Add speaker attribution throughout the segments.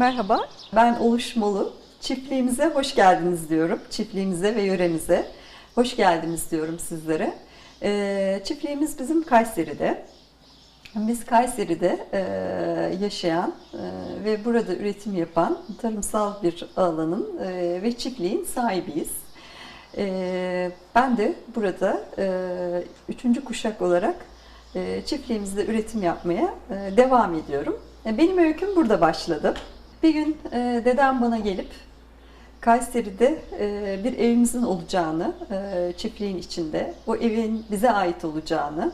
Speaker 1: Merhaba, ben Oluşmalı. Çiftliğimize hoş geldiniz diyorum. Çiftliğimize ve yöremize hoş geldiniz diyorum sizlere. Ee, çiftliğimiz bizim Kayseri'de. Biz Kayseri'de e, yaşayan e, ve burada üretim yapan tarımsal bir alanın e, ve çiftliğin sahibiyiz. Ben de burada üçüncü kuşak olarak çiftliğimizde üretim yapmaya devam ediyorum. Benim öyküm burada başladı. Bir gün e, dedem bana gelip Kayseri'de e, bir evimizin olacağını, e, çiftliğin içinde, o evin bize ait olacağını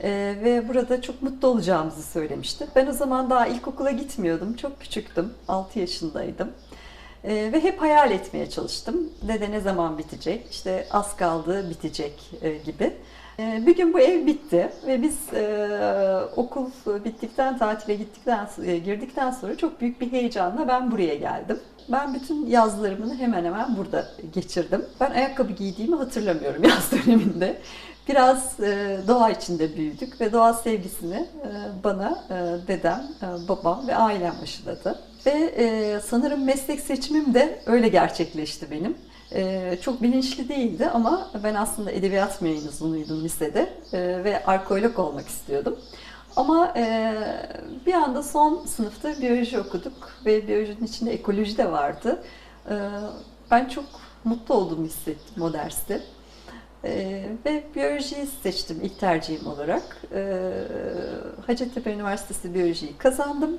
Speaker 1: e, ve burada çok mutlu olacağımızı söylemişti. Ben o zaman daha ilkokula gitmiyordum, çok küçüktüm, 6 yaşındaydım. E, ve hep hayal etmeye çalıştım. Dede ne zaman bitecek, işte az kaldı bitecek e, gibi. E, bir gün bu ev bitti ve biz e, okul bittikten, tatile gittikten, e, girdikten sonra çok büyük bir heyecanla ben buraya geldim. Ben bütün yazlarımı hemen hemen burada geçirdim. Ben ayakkabı giydiğimi hatırlamıyorum yaz döneminde. Biraz e, doğa içinde büyüdük ve doğa sevgisini bana e, dedem, babam ve ailem aşıladı. Ve sanırım meslek seçimim de öyle gerçekleşti benim. E, çok bilinçli değildi ama ben aslında edebiyat mezunuydum lisede e, ve arkeolog olmak istiyordum. Ama e, bir anda son sınıfta biyoloji okuduk ve biyolojinin içinde ekoloji de vardı. E, ben çok mutlu olduğumu hissettim o derste. E, ve biyolojiyi seçtim ilk tercihim olarak. E, Hacettepe Üniversitesi biyolojiyi kazandım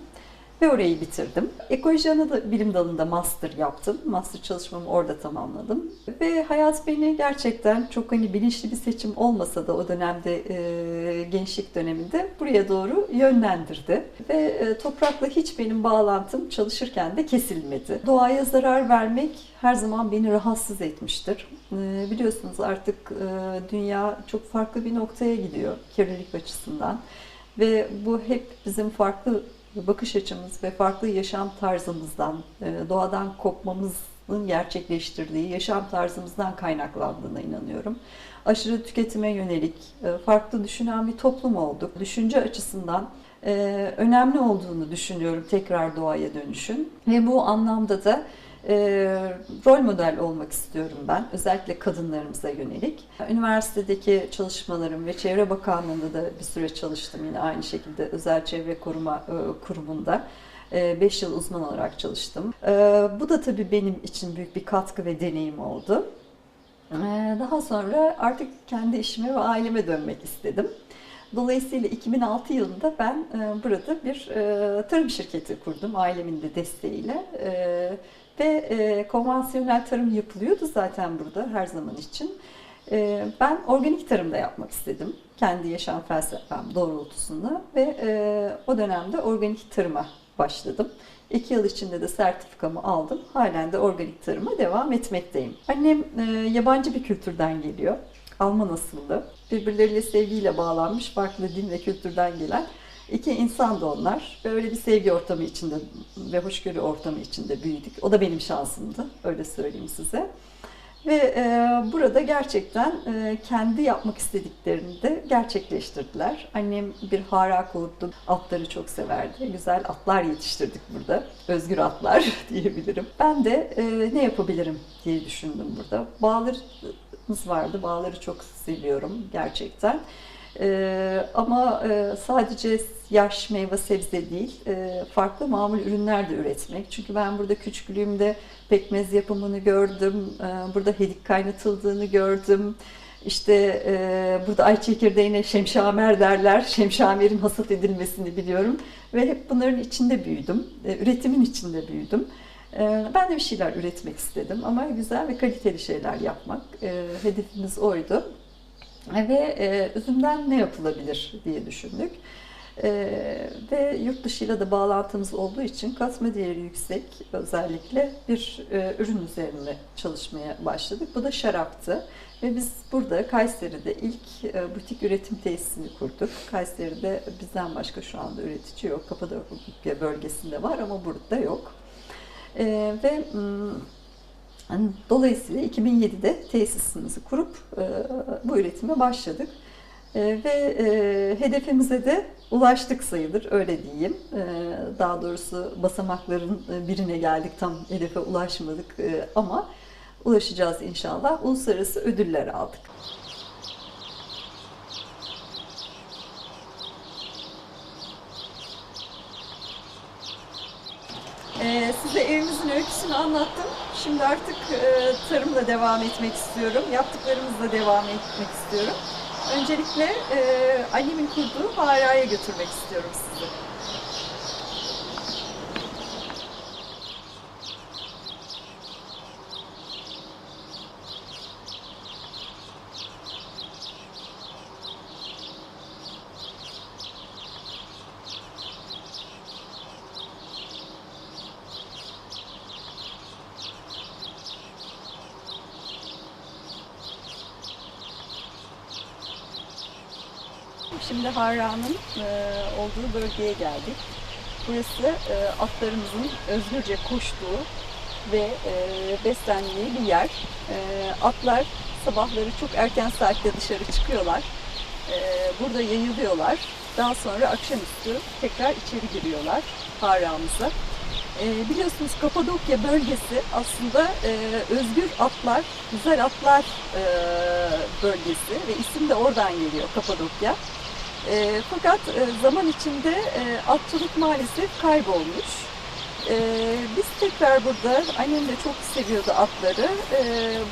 Speaker 1: ve orayı bitirdim. Ekoloji ana bilim dalında master yaptım. Master çalışmamı orada tamamladım. Ve hayat beni gerçekten çok hani bilinçli bir seçim olmasa da o dönemde e, gençlik döneminde buraya doğru yönlendirdi. Ve e, toprakla hiç benim bağlantım çalışırken de kesilmedi. Doğaya zarar vermek her zaman beni rahatsız etmiştir. E, biliyorsunuz artık e, dünya çok farklı bir noktaya gidiyor kirlilik açısından. Ve bu hep bizim farklı bakış açımız ve farklı yaşam tarzımızdan, e, doğadan kopmamızın gerçekleştirdiği yaşam tarzımızdan kaynaklandığına inanıyorum. Aşırı tüketime yönelik e, farklı düşünen bir toplum olduk. Düşünce açısından e, önemli olduğunu düşünüyorum tekrar doğaya dönüşün ve bu anlamda da e, rol model olmak istiyorum ben. Özellikle kadınlarımıza yönelik. Üniversitedeki çalışmalarım ve Çevre Bakanlığı'nda da bir süre çalıştım yine aynı şekilde Özel Çevre Koruma e, Kurumu'nda. 5 yıl uzman olarak çalıştım. E, bu da tabii benim için büyük bir katkı ve deneyim oldu. Daha sonra artık kendi işime ve aileme dönmek istedim. Dolayısıyla 2006 yılında ben e, burada bir e, tarım şirketi kurdum ailemin de desteğiyle. Ve e, konvansiyonel tarım yapılıyordu zaten burada her zaman için. E, ben organik tarımda yapmak istedim. Kendi yaşam felsefem doğrultusunda ve e, o dönemde organik tarıma başladım. İki yıl içinde de sertifikamı aldım. Halen de organik tarıma devam etmekteyim. Annem e, yabancı bir kültürden geliyor. Alman asıllı. Birbirleriyle sevgiyle bağlanmış farklı din ve kültürden gelen İki insan da onlar. Böyle bir sevgi ortamı içinde ve hoşgörü ortamı içinde büyüdük. O da benim şansımdı. Öyle söyleyeyim size. Ve e, burada gerçekten e, kendi yapmak istediklerini de gerçekleştirdiler. Annem bir hara kurdu. Atları çok severdi. Güzel atlar yetiştirdik burada. Özgür atlar diyebilirim. Ben de e, ne yapabilirim diye düşündüm burada. Bağlarımız vardı. Bağları çok seviyorum gerçekten. Ee, ama e, sadece yaş meyve sebze değil, e, farklı mamul ürünler de üretmek. Çünkü ben burada küçüklüğümde pekmez yapımını gördüm, e, burada hedik kaynatıldığını gördüm. İşte e, burada ay çekirdeğine şemşamer derler, şemşamerin hasat edilmesini biliyorum. Ve hep bunların içinde büyüdüm, e, üretimin içinde büyüdüm. E, ben de bir şeyler üretmek istedim ama güzel ve kaliteli şeyler yapmak. E, hedefimiz oydu ve e, üzümden ne yapılabilir diye düşündük. E, ve yurt dışıyla da bağlantımız olduğu için katma değeri yüksek özellikle bir e, ürün üzerinde çalışmaya başladık. Bu da şaraptı. Ve biz burada Kayseri'de ilk e, butik üretim tesisini kurduk. Kayseri'de bizden başka şu anda üretici yok. Kapadokya bölgesinde var ama burada yok. E, ve Dolayısıyla 2007'de tesisimizi kurup e, bu üretime başladık. E, ve e, hedefimize de ulaştık sayılır, öyle diyeyim. Daha doğrusu basamakların birine geldik, tam hedefe ulaşmadık ama ulaşacağız inşallah. Uluslararası ödüller aldık. Ee, size evimizin öyküsünü anlattım. Şimdi artık e, tarımla devam etmek istiyorum. Yaptıklarımızla devam etmek istiyorum. Öncelikle e, annemin kurduğu mağaraya götürmek istiyorum sizi. Şimdi Harra'nın e, olduğu bölgeye geldik. Burası e, atlarımızın özgürce koştuğu ve e, beslendiği bir yer. Atlar sabahları çok erken saatte dışarı çıkıyorlar. Burada yayılıyorlar. Daha sonra akşamüstü tekrar içeri giriyorlar Harra'mıza. E, biliyorsunuz Kapadokya bölgesi aslında e, özgür atlar, güzel atlar e, bölgesi ve isim de oradan geliyor Kapadokya. E, fakat e, zaman içinde e, atçılık maalesef kaybolmuş. E, biz tekrar burada, annem de çok seviyordu atları, e,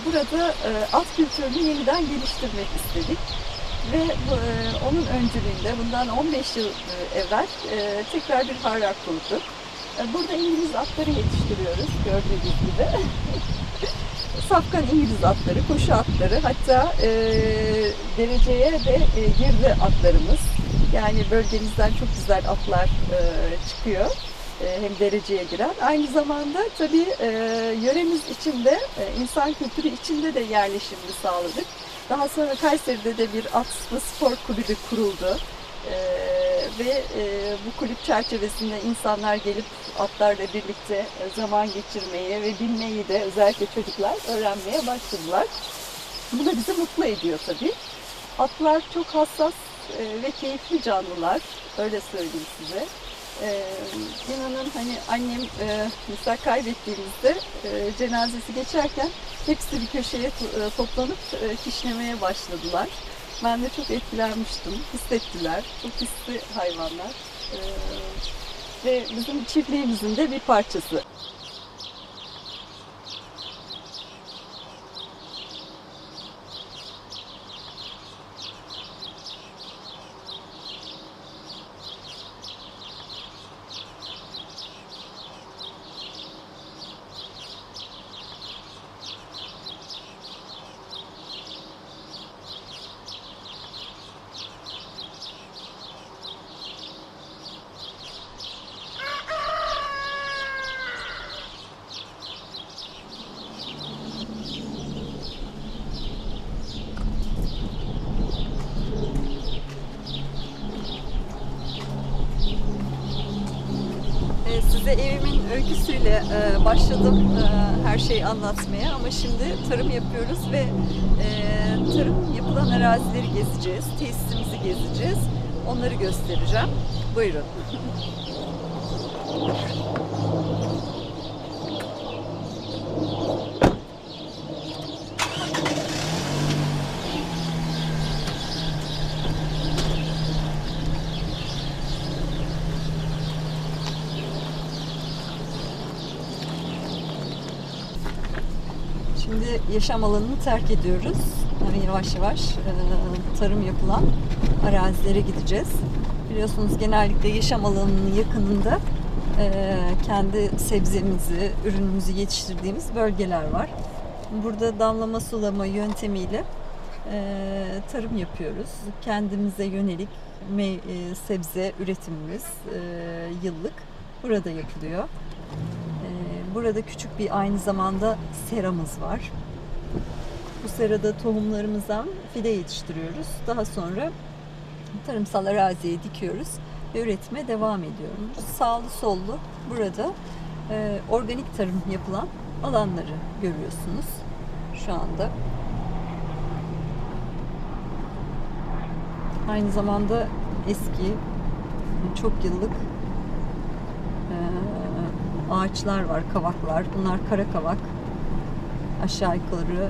Speaker 1: burada e, at kültürünü yeniden geliştirmek istedik. Ve e, onun öncülüğünde bundan 15 yıl e, evvel e, tekrar bir harrak kurduk. E, Burada İngiliz atları yetiştiriyoruz gördüğünüz gibi. Safkan İngiliz atları, koşu atları, hatta e, dereceye de e, girdi atlarımız. Yani bölgemizden çok güzel atlar e, çıkıyor. E, hem dereceye giren. Aynı zamanda tabii e, yöremiz içinde, e, insan kültürü içinde de yerleşimini sağladık. Daha sonra Kayseri'de de bir at spor kulübü kuruldu. Ee, ve e, bu kulüp çerçevesinde insanlar gelip atlarla birlikte e, zaman geçirmeyi ve bilmeyi de özellikle çocuklar öğrenmeye başladılar. Bu da bizi mutlu ediyor tabii. Atlar çok hassas e, ve keyifli canlılar, öyle söyleyeyim size. Ee, inanın hani annem e, mesela kaybettiğimizde e, cenazesi geçerken hepsi bir köşeye to- toplanıp e, kişnemeye başladılar. Ben de çok etkilenmiştim. Hissettiler. Çok hisli hayvanlar. Ve bizim çiftliğimizin de bir parçası. Ee, Size öyküsüyle e, başladım e, her şeyi anlatmaya ama şimdi tarım yapıyoruz ve e, tarım yapılan arazileri gezeceğiz, tesisimizi gezeceğiz, onları göstereceğim. Buyurun. Şimdi yaşam alanını terk ediyoruz. Yani yavaş yavaş e, tarım yapılan arazilere gideceğiz. Biliyorsunuz genellikle yaşam alanının yakınında e, kendi sebzemizi, ürünümüzü yetiştirdiğimiz bölgeler var. Burada damlama sulama yöntemiyle e, tarım yapıyoruz. Kendimize yönelik e, sebze üretimimiz e, yıllık burada yapılıyor. Ee, Burada küçük bir aynı zamanda seramız var. Bu serada tohumlarımızdan fide yetiştiriyoruz. Daha sonra tarımsal araziye dikiyoruz ve üretime devam ediyoruz. Sağlı sollu burada e, organik tarım yapılan alanları görüyorsunuz şu anda. Aynı zamanda eski, çok yıllık e, ağaçlar var, kavaklar. Bunlar kara kavak. Aşağı yukarı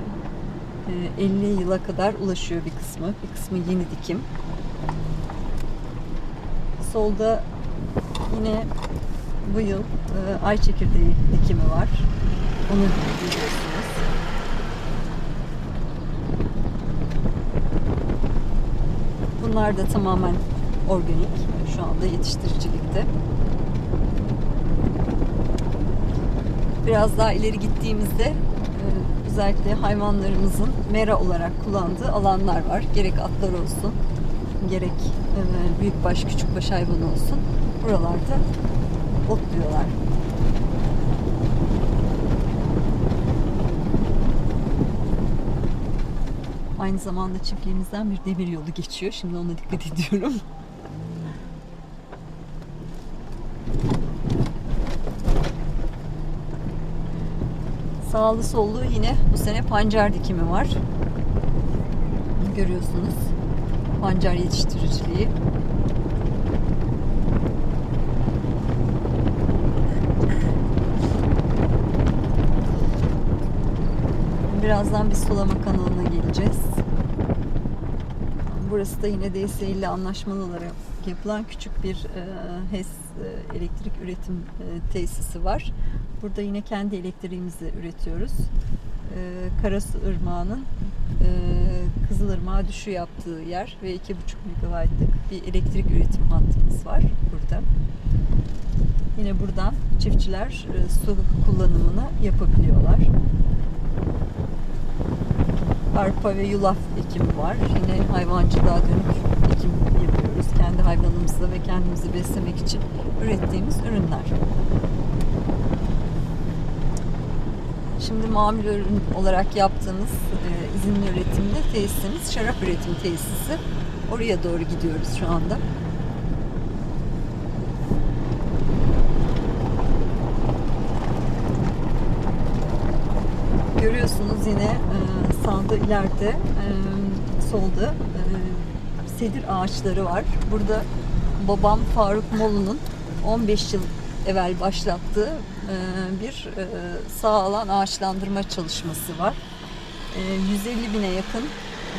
Speaker 1: e, 50 yıla kadar ulaşıyor bir kısmı. Bir kısmı yeni dikim. Solda yine bu yıl e, ay çekirdeği dikimi var. Onu görüyorsunuz. Bunlar da tamamen organik. Şu anda yetiştiricilikte. Biraz daha ileri gittiğimizde e, özellikle hayvanlarımızın mera olarak kullandığı alanlar var. Gerek atlar olsun, gerek e, büyükbaş, küçükbaş hayvan olsun. Buralarda otluyorlar. Aynı zamanda çiftliğimizden bir demir yolu geçiyor. Şimdi ona dikkat ediyorum. Sağlı sollu yine bu sene pancar dikimi var. Görüyorsunuz. Pancar yetiştiriciliği. Birazdan bir sulama kanalına geleceğiz. Burası da yine DSE ile anlaşmalı olarak yapılan küçük bir e, HES e, elektrik üretim e, tesisi var. Burada yine kendi elektriğimizi üretiyoruz. E, Karasu Irmağı'nın e, Kızılırmağa düşü yaptığı yer ve 2,5 megawattlık bir elektrik üretim hattımız var burada. Yine buradan çiftçiler su kullanımını yapabiliyorlar arpa ve yulaf ekimi var. Yine hayvancılığa dönük. Kendi hayvanımızı ve kendimizi beslemek için ürettiğimiz ürünler. Şimdi mamul ürün olarak yaptığımız e, izinli üretimde tesisimiz şarap üretim tesisi. Oraya doğru gidiyoruz şu anda. Görüyorsunuz yine e, sağda ileride e, solda sedir ağaçları var. Burada babam Faruk Molu'nun 15 yıl evvel başlattığı e, bir e, sağ alan ağaçlandırma çalışması var. E, 150 bine yakın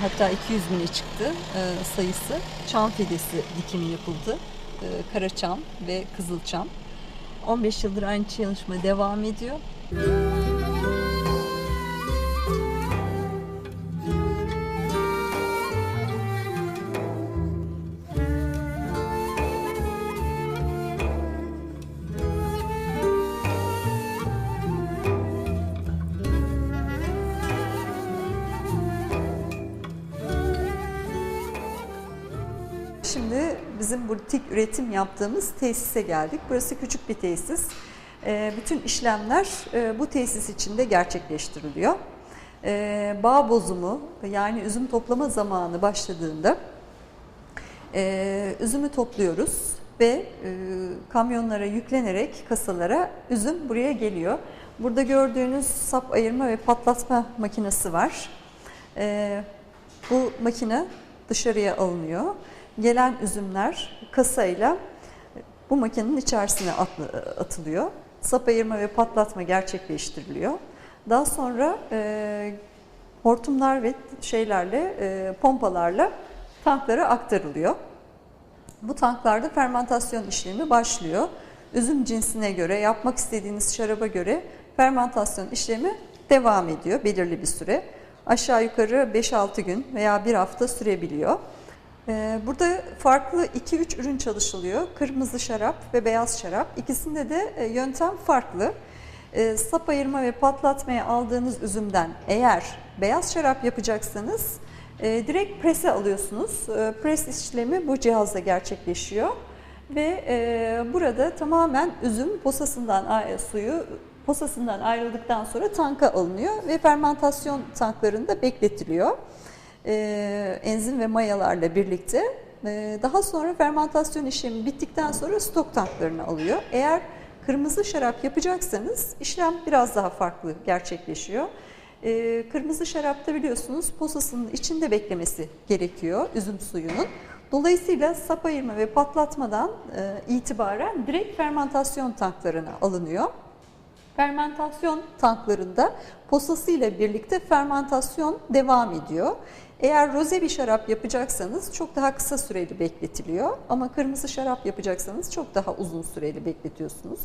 Speaker 1: hatta 200 bine çıktı e, sayısı. Çam fidesi dikimi yapıldı. E, Karaçam ve Kızılçam. 15 yıldır aynı çalışma devam ediyor. Şimdi bizim butik üretim yaptığımız tesise geldik. Burası küçük bir tesis. Ee, bütün işlemler e, bu tesis içinde gerçekleştiriliyor. Ee, bağ bozumu yani üzüm toplama zamanı başladığında e, üzümü topluyoruz ve e, kamyonlara yüklenerek kasalara üzüm buraya geliyor. Burada gördüğünüz sap ayırma ve patlatma makinesi var. Ee, bu makine dışarıya alınıyor gelen üzümler kasayla bu makinenin içerisine atılıyor. Sap ayırma ve patlatma gerçekleştiriliyor. Daha sonra e, hortumlar ve şeylerle, e, pompalarla tanklara aktarılıyor. Bu tanklarda fermentasyon işlemi başlıyor. Üzüm cinsine göre, yapmak istediğiniz şaraba göre fermentasyon işlemi devam ediyor belirli bir süre. Aşağı yukarı 5-6 gün veya bir hafta sürebiliyor. Ee, burada farklı 2-3 ürün çalışılıyor. Kırmızı şarap ve beyaz şarap. İkisinde de e, yöntem farklı. Ee, sap ayırma ve patlatmaya aldığınız üzümden eğer beyaz şarap yapacaksanız e, direkt prese alıyorsunuz. E, pres işlemi bu cihazda gerçekleşiyor. Ve burada tamamen üzüm posasından suyu posasından ayrıldıktan sonra tanka alınıyor ve fermentasyon tanklarında bekletiliyor e, enzim ve mayalarla birlikte. E, daha sonra fermentasyon işlemi bittikten sonra stok tanklarını alıyor. Eğer kırmızı şarap yapacaksanız işlem biraz daha farklı gerçekleşiyor. E, kırmızı şarapta biliyorsunuz posasının içinde beklemesi gerekiyor üzüm suyunun. Dolayısıyla sap ayırma ve patlatmadan e, itibaren direkt fermentasyon tanklarına alınıyor. Fermentasyon tanklarında posasıyla birlikte fermentasyon devam ediyor. Eğer roze bir şarap yapacaksanız çok daha kısa süreli bekletiliyor ama kırmızı şarap yapacaksanız çok daha uzun süreli bekletiyorsunuz.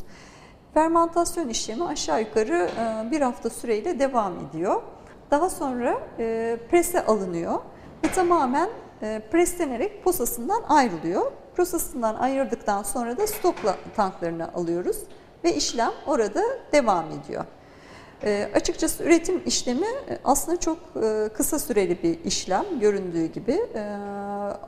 Speaker 1: Fermentasyon işlemi aşağı yukarı e, bir hafta süreyle devam ediyor. Daha sonra e, prese alınıyor ve tamamen e, preslenerek posasından ayrılıyor. Posasından ayırdıktan sonra da stok tanklarına alıyoruz ve işlem orada devam ediyor. E, açıkçası üretim işlemi e, aslında çok e, kısa süreli bir işlem göründüğü gibi e,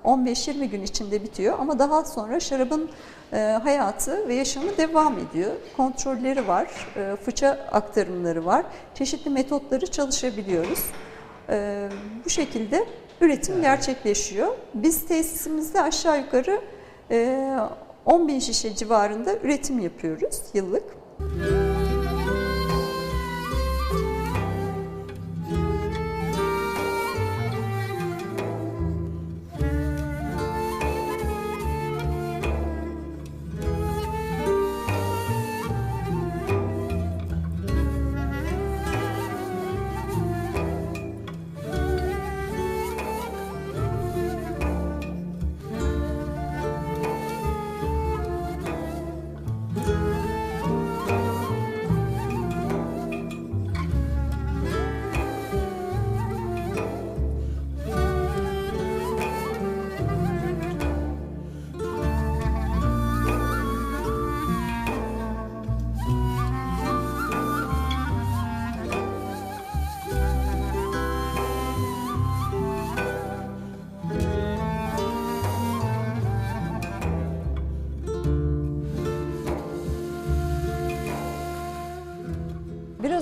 Speaker 1: 15-20 gün içinde bitiyor ama daha sonra şarabın e, hayatı ve yaşamı devam ediyor. Kontrolleri var, e, fıça aktarımları var, çeşitli metotları çalışabiliyoruz. E, bu şekilde üretim gerçekleşiyor. Biz tesisimizde aşağı yukarı e, 10 bin şişe civarında üretim yapıyoruz yıllık.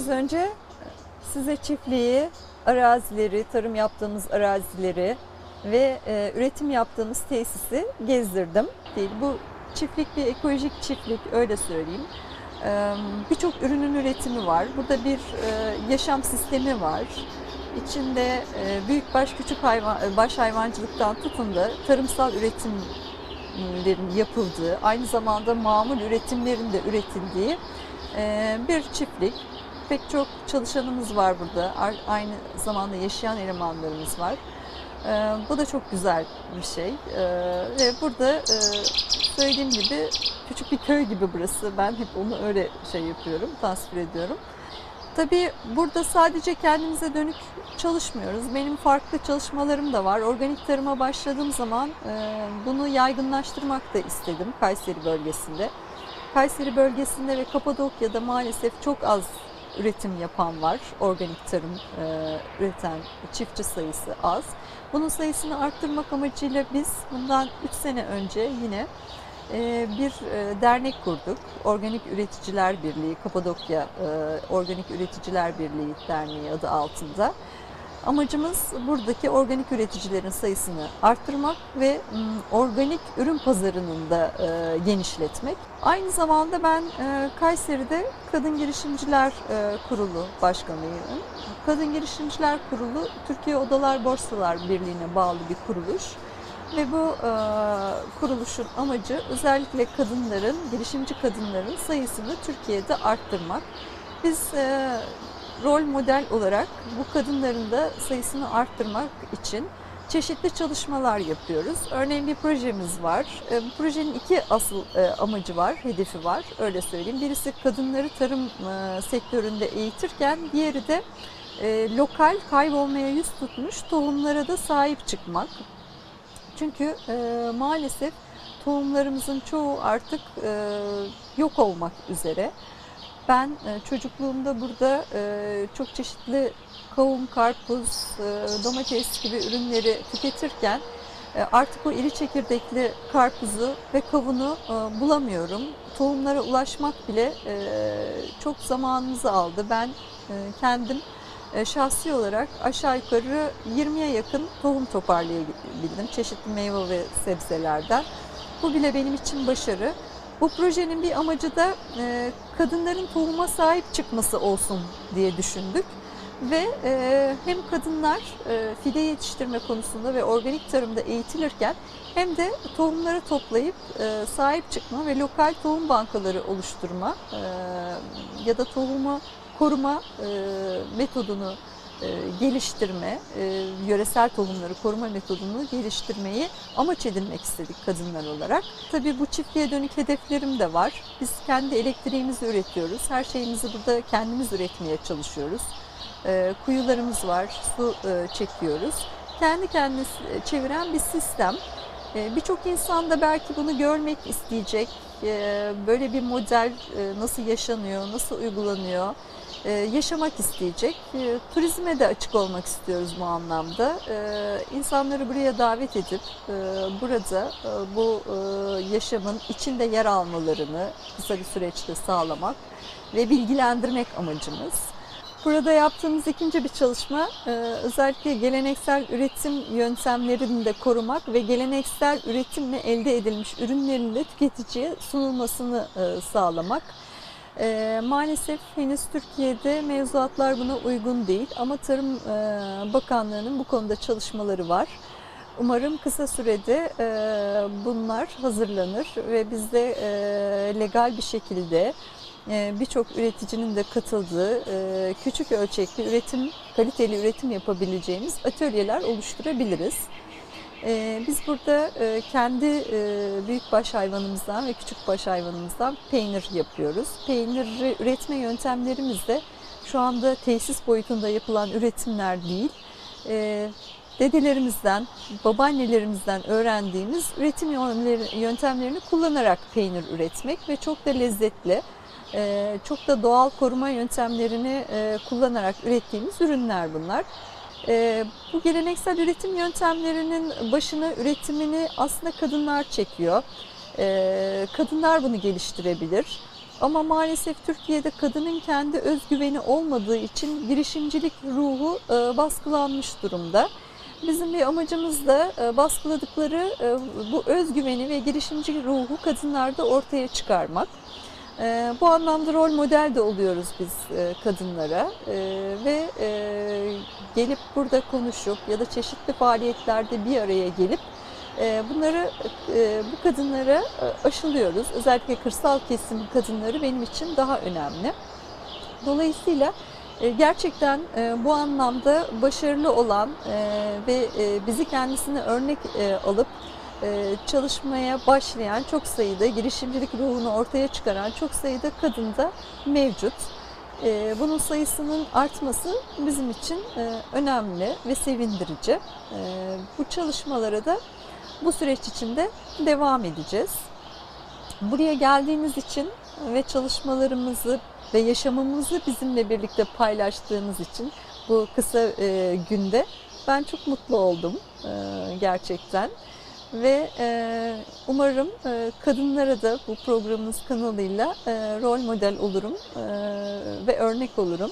Speaker 1: Biraz önce size çiftliği, arazileri, tarım yaptığımız arazileri ve e, üretim yaptığımız tesisi gezdirdim. Değil, bu çiftlik bir ekolojik çiftlik öyle söyleyeyim. E, Birçok ürünün üretimi var. Burada bir e, yaşam sistemi var. İçinde e, büyükbaş küçük hayvan, baş hayvancılıktan tutun da tarımsal üretimlerin yapıldığı, aynı zamanda mamul üretimlerin de üretildiği e, bir çiftlik. Pek çok çalışanımız var burada. Aynı zamanda yaşayan elemanlarımız var. Ee, bu da çok güzel bir şey. Ee, ve burada e, söylediğim gibi küçük bir köy gibi burası. Ben hep onu öyle şey yapıyorum, tasvir ediyorum. Tabii burada sadece kendimize dönük çalışmıyoruz. Benim farklı çalışmalarım da var. Organik tarıma başladığım zaman e, bunu yaygınlaştırmak da istedim Kayseri bölgesinde. Kayseri bölgesinde ve Kapadokya'da maalesef çok az üretim yapan var. Organik tarım e, üreten çiftçi sayısı az. Bunun sayısını arttırmak amacıyla biz bundan 3 sene önce yine e, bir e, dernek kurduk. Organik Üreticiler Birliği, Kapadokya e, Organik Üreticiler Birliği Derneği adı altında. Amacımız buradaki organik üreticilerin sayısını arttırmak ve organik ürün pazarının da genişletmek. Aynı zamanda ben Kayseri'de Kadın Girişimciler Kurulu Başkanıyım. Kadın Girişimciler Kurulu Türkiye Odalar Borsalar Birliği'ne bağlı bir kuruluş. Ve bu e, kuruluşun amacı özellikle kadınların, girişimci kadınların sayısını Türkiye'de arttırmak. Biz e, rol model olarak bu kadınların da sayısını arttırmak için çeşitli çalışmalar yapıyoruz. Örneğin bir projemiz var. E, bu projenin iki asıl e, amacı var, hedefi var. Öyle söyleyeyim. Birisi kadınları tarım e, sektöründe eğitirken diğeri de lokal kaybolmaya yüz tutmuş tohumlara da sahip çıkmak. Çünkü maalesef tohumlarımızın çoğu artık yok olmak üzere. Ben e, çocukluğumda burada e, çok çeşitli kavun, karpuz, e, domates gibi ürünleri tüketirken artık o iri çekirdekli karpuzu ve kavunu bulamıyorum. Tohumlara ulaşmak bile çok zamanımızı aldı. Ben kendim şahsi olarak aşağı yukarı 20'ye yakın tohum toparlayabildim çeşitli meyve ve sebzelerden. Bu bile benim için başarı. Bu projenin bir amacı da e, kadınların tohuma sahip çıkması olsun diye düşündük.
Speaker 2: Ve e, hem kadınlar e, fide yetiştirme konusunda ve organik tarımda eğitilirken hem de tohumları toplayıp e, sahip çıkma ve lokal tohum bankaları oluşturma e, ya da tohumu koruma e, metodunu geliştirme, e, yöresel tohumları koruma metodunu geliştirmeyi amaç edinmek istedik kadınlar olarak. Tabii bu çiftliğe dönük hedeflerim de var. Biz kendi elektriğimizi üretiyoruz. Her şeyimizi burada kendimiz üretmeye çalışıyoruz. E, kuyularımız var, su e, çekiyoruz. Kendi kendine çeviren bir sistem. E, Birçok insan da belki bunu görmek isteyecek. E, Böyle bir model e, nasıl yaşanıyor, nasıl uygulanıyor, e, yaşamak isteyecek. E, Turizme de açık olmak istiyoruz bu anlamda. E, İnsanları buraya davet edip e, burada bu yaşamın içinde yer almalarını kısa bir süreçte sağlamak ve bilgilendirmek amacımız. Burada yaptığımız ikinci bir çalışma özellikle geleneksel üretim yöntemlerini de korumak ve geleneksel üretimle elde edilmiş ürünlerin de tüketiciye sunulmasını sağlamak. E, Maalesef henüz Türkiye'de mevzuatlar buna uygun değil ama Tarım e, Bakanlığı'nın bu konuda çalışmaları var. Umarım kısa sürede e, bunlar hazırlanır ve biz de e, legal bir şekilde e, birçok üreticinin de katıldığı e, küçük ölçekli üretim, kaliteli üretim yapabileceğimiz atölyeler oluşturabiliriz. E, Biz burada e, kendi e, büyükbaş hayvanımızdan ve küçükbaş hayvanımızdan peynir yapıyoruz. Peyniri üretme yöntemlerimiz de şu anda tesis boyutunda yapılan üretimler değil, e, dedelerimizden, babaannelerimizden öğrendiğimiz üretim yöntemlerini kullanarak peynir üretmek ve çok da lezzetli, e, çok da doğal koruma yöntemlerini kullanarak ürettiğimiz ürünler bunlar. E, Bu geleneksel üretim yöntemlerinin başına üretimini aslında kadınlar çekiyor. E, Kadınlar bunu geliştirebilir. Ama maalesef Türkiye'de kadının kendi özgüveni olmadığı için girişimcilik ruhu e, baskılanmış durumda. Bizim bir amacımız da e, baskıladıkları e, bu özgüveni ve girişimcilik ruhu kadınlarda ortaya çıkarmak. E, Bu anlamda rol model de oluyoruz biz e, kadınlara E, ve e, gelip burada konuşup ya da çeşitli faaliyetlerde bir araya gelip e, bunları bu kadınlara aşılıyoruz. Özellikle kırsal kesim kadınları benim için daha önemli. Dolayısıyla gerçekten bu anlamda başarılı olan ve bizi kendisine örnek alıp çalışmaya başlayan çok sayıda girişimcilik ruhunu ortaya çıkaran çok sayıda kadın da mevcut. E, Bunun sayısının artması bizim için e, önemli ve sevindirici. E, Bu çalışmalara da bu süreç içinde devam edeceğiz. Buraya geldiğiniz için ve çalışmalarımızı ve yaşamımızı bizimle birlikte paylaştığınız için bu kısa e, günde ben çok mutlu oldum e, gerçekten. Ve e, umarım e, kadınlara da bu programımız kanalıyla e, rol model olurum e, ve örnek olurum.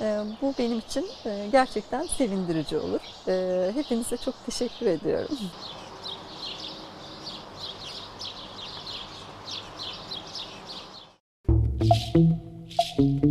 Speaker 2: E, bu benim için e, gerçekten sevindirici olur. E, hepinize çok teşekkür ediyorum.
Speaker 3: Thank